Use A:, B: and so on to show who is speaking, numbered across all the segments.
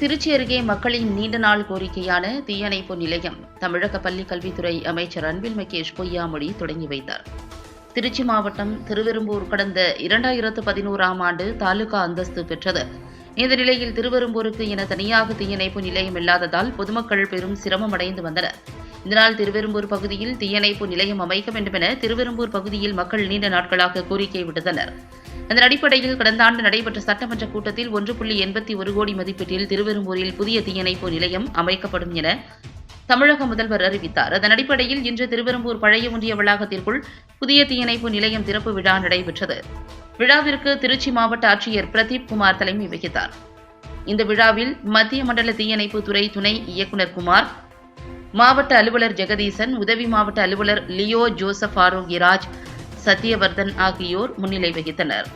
A: திருச்சி அருகே மக்களின் நீண்ட நாள் கோரிக்கையான தீயணைப்பு நிலையம் தமிழக பள்ளிக் கல்வித்துறை அமைச்சர் அன்பில் மகேஷ் பொய்யாமொழி தொடங்கி வைத்தார். திருச்சி மாவட்டம் திருவெரும்பூர் கடந்த இரண்டாயிரத்து பதினோராம் ஆண்டு தாலுகா அந்தஸ்து பெற்றது. இந்த நிலையில் திருவெரும்பூருக்கு என தனியாக தீயணைப்பு நிலையம் இல்லாததால் பொதுமக்கள் பெரும் சிரமம் அடைந்து வந்தனர். இதனால் திருவெரும்பூர் பகுதியில் தீயணைப்பு நிலையம் அமைக்க வேண்டுமென திருவெரும்பூர் பகுதியில் மக்கள் நீண்ட நாட்களாக கோரிக்கை விடுத்தனர். அதன் அடிப்படையில் கடந்த ஆண்டு நடைபெற்ற சட்டமன்ற கூட்டத்தில் ஒன்று புள்ளி எண்பத்தி ஒரு கோடி மதிப்பீட்டில் திருவெரும்பூரில் புதிய தீயணைப்பு நிலையம் அமைக்கப்படும் என தமிழக முதல்வர் அறிவித்தார். அதன் அடிப்படையில் இன்று திருவெரும்பூர் பழைய ஒன்றிய வளாகத்திற்குள் புதிய தீயணைப்பு நிலையம் திறப்பு விழா நடைபெற்றது. விழாவிற்கு திருச்சி மாவட்ட ஆட்சியர் பிரதீப் குமார் தலைமை வகித்தார். இந்த விழாவில் மத்திய மண்டல தீயணைப்பு துறை துணை இயக்குநர் குமார் மாவட்ட அலுவலர் ஜெகதீசன் உதவி மாவட்ட அலுவலர் லியோ ஜோசப் ஆரோக்கியராஜ் சத்யவர்தன் ஆகியோர் முன்னிலை வகித்தனர்.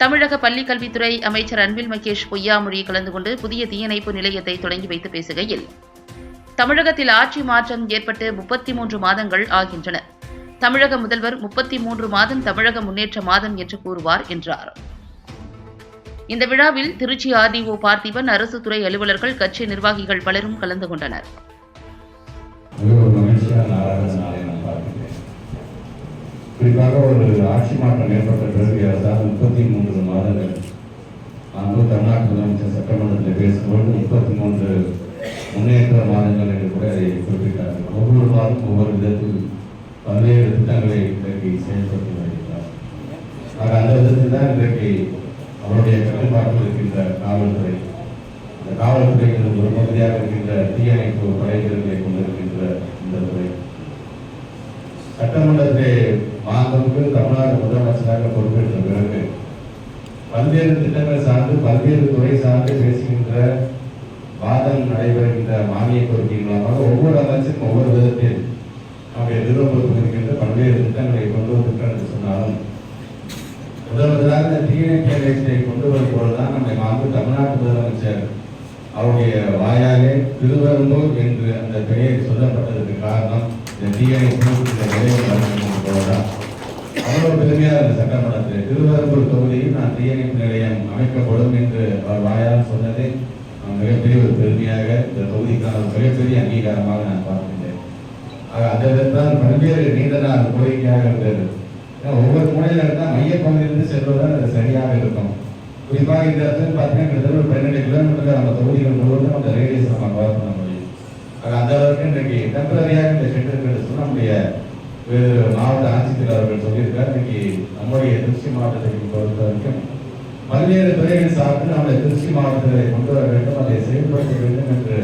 A: தமிழக பள்ளிக்கல்வித்துறை அமைச்சர் அன்பில் மகேஷ் பொய்யாமொழி கலந்து கொண்டு புதிய தீயணைப்பு நிலையத்தை தொடங்கி வைத்து பேசுகையில் தமிழகத்தில் ஆட்சி மாற்றம் ஏற்பட்டு முப்பத்தி மூன்று மாதங்கள் ஆகின்றன. தமிழக முதல்வர் முப்பத்தி மூன்று மாதம் தமிழக முன்னேற்ற மாதம் என்று கூறுவார் என்றார். இந்த விழாவில் திருச்சி ஆர்டிஓ பார்த்திபன் அரசு துறை அலுவலர்கள் கட்சி நிர்வாகிகள் பலரும் கலந்து கொண்டனர்
B: மிக ஒரு மகிழ்ச்சியான நாளாக இந்த நாளை நான் பார்க்கிறேன் குறிப்பாக ஒரு ஆட்சி மாற்றம் ஏற்பட்ட பிறகு ஏறத்தாழ முப்பத்தி மூன்று மாதங்கள் நான் வந்து தமிழ்நாட்டு முதலமைச்சர் சட்டமன்றத்தில் பேசும்போது முப்பத்தி மூன்று முன்னேற்ற மாதங்கள் என்று கூட அதை குறிப்பிட்டார்கள். ஒவ்வொரு மாதம் ஒவ்வொரு விதத்தில் பல்வேறு திட்டங்களை இன்றைக்கு செயல்படுத்தி வருகிறார். ஆக அந்த விதத்தில் தான் இன்றைக்கு அவருடைய கட்டுப்பாட்டில் இருக்கின்ற காவல்துறை இந்த காவல்துறையில் ஒரு பகுதியாக இருக்கின்ற தீயணைப்பு படைவீரர்களை கொண்டிருக்கின்ற இந்த துறை சட்டமன்றத்தை மாண்புக்கு தமிழ்நாடு முதலமைச்சராக பொறுப்பேற்ற பிறகு பல்வேறு திட்டங்கள் சார்ந்து பல்வேறு துறை சார்ந்து பேசுகின்ற வாதம் நடைபெறுகின்ற மானிய கோரிக்கை மூலமாக ஒவ்வொரு அமைச்சரும் ஒவ்வொரு விதத்தில் நம்முடைய நிறுவனத்தில் இருக்கின்ற பல்வேறு திட்டங்களை கொண்டு வந்திருக்கிறோம் என்று சொன்னாலும் முதல்வராக இந்த தீயணைப்பு நிலையத்தை கொண்டு வரும்போதுதான் நம்மை மாண்பு தமிழ்நாட்டு முதலமைச்சர் அவருடைய வாயாலே திருவரும்பூர் என்று அந்த பெயர் சொல்லப்பட்டதற்கு காரணம் இந்த தீயணைப்பு இந்த நிலையம் அவ்வளவு பெருமையாக இருந்த சட்டமன்றத்தில் திருவாரூர் தொகுதியில் நான் தீயணைப்பு நிலையம் அமைக்கப்படும் என்று அவர் வாயால் சொன்னதை நான் மிகப்பெரிய ஒரு பெருமையாக இந்த தொகுதிக்கான ஒரு மிகப்பெரிய அங்கீகாரமாக நான் பார்க்கின்றேன். ஆக அந்த விதத்தால் பல்வேறு நீண்ட நாள் கோரிக்கையாக இருந்தது. ஏன்னா ஒவ்வொரு மூலையில இருந்தால் மையப்பகுதியிலிருந்து செல்வதுதான் அது சரியாக இருக்கும். குறிப்பாக இந்த இடத்துல பார்த்தீங்கன்னா கிட்டத்தட்ட ஒரு பன்னெண்டு கிலோமீட்டர் அந்த தொகுதிகள் முழுவதும் அந்த ரேடியஸ் நம்ம பார்க்கணும் பண்ண முடியும் ஆக அந்த அளவுக்கு இன்றைக்கு டெம்பரரியாக இந்த ஷெட் இருக்கிறது நம்முடைய மாவட்ட ஆட்சித்தலைவர் அவர்கள் சொல்லியிருக்கார். இன்னைக்கு நம்முடைய திருச்சி மாவட்டத்தை பொறுத்த வரைக்கும் பல்வேறு துறைகள் சார்ந்து நம்முடைய திருச்சி மாவட்டத்தை கொண்டு வர வேண்டும் அதை செயல்படுத்த வேண்டும் என்று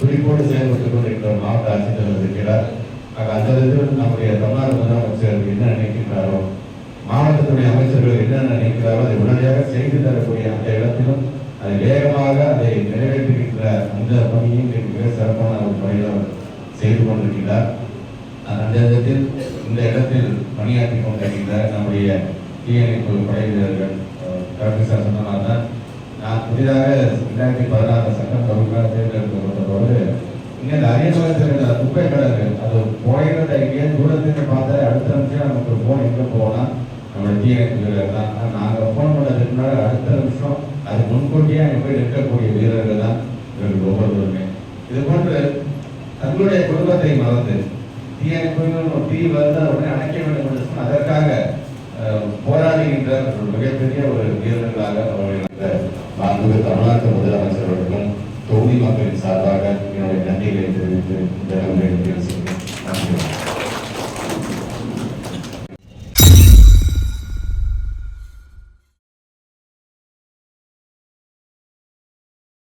B: குறிப்போடு செயல்பட்டுக் கொண்டிருக்கிற மாவட்ட ஆட்சித்தலைவர் இருக்கிறார். ஆக அந்த விதத்தில் நம்முடைய தமிழ்நாடு முதலமைச்சர் என்ன நினைக்கின்றாரோ மாவட்டத்துடைய அமைச்சர்கள் என்ன நினைக்கிறாரோ அதை உடனடியாக செய்து தரக்கூடிய அந்த கொண்டிருக்கிறார் அந்த இடத்தில் இந்த இடத்தில் பணியாற்றி கொண்டிருக்கின்ற நம்முடைய தீயணைப்பு படை வீரர்கள் கலெக்டர் சார் சொன்ன தான் நான் புதிதாக ரெண்டாயிரத்தி பதினாறு சட்டம் தொகுப்பாக தேர்ந்தெடுக்கப்பட்ட போது இங்கே இந்த அரியநகரத்தில் இருந்த குப்பை கிடங்கு அது போயிடுறத எங்கேயும் தூரத்துக்கு பார்த்தா அடுத்த நிமிஷம் நமக்கு ஃபோன் எங்கே போனால் நம்மளுடைய தீயணைப்பு வீரர்கள் தான். நாங்கள் ஃபோன் பண்ணதுக்கு முன்னாடி அடுத்த நிமிஷம் அது முன்கூட்டியே அங்கே போய் நிற்கக்கூடிய வீரர்கள் தான் இவர்கள் ஒவ்வொருவருமே. இது போன்று தங்களுடைய குடும்பத்தை மறந்து தீயணைப்பு தீ வந்து உடனே அணைக்க வேண்டும் என்று சொன்னால் அதற்காக அஹ், போராடுகின்ற ஒரு மிகப்பெரிய ஒரு வீரர்களாக அவர்கள் மாண்புமிகு தமிழ்நாட்டு முதலமைச்சர் அவர்களுக்கும் தொகுதி மக்களின் சார்பாக என்னுடைய நன்றிகளை தெரிவித்து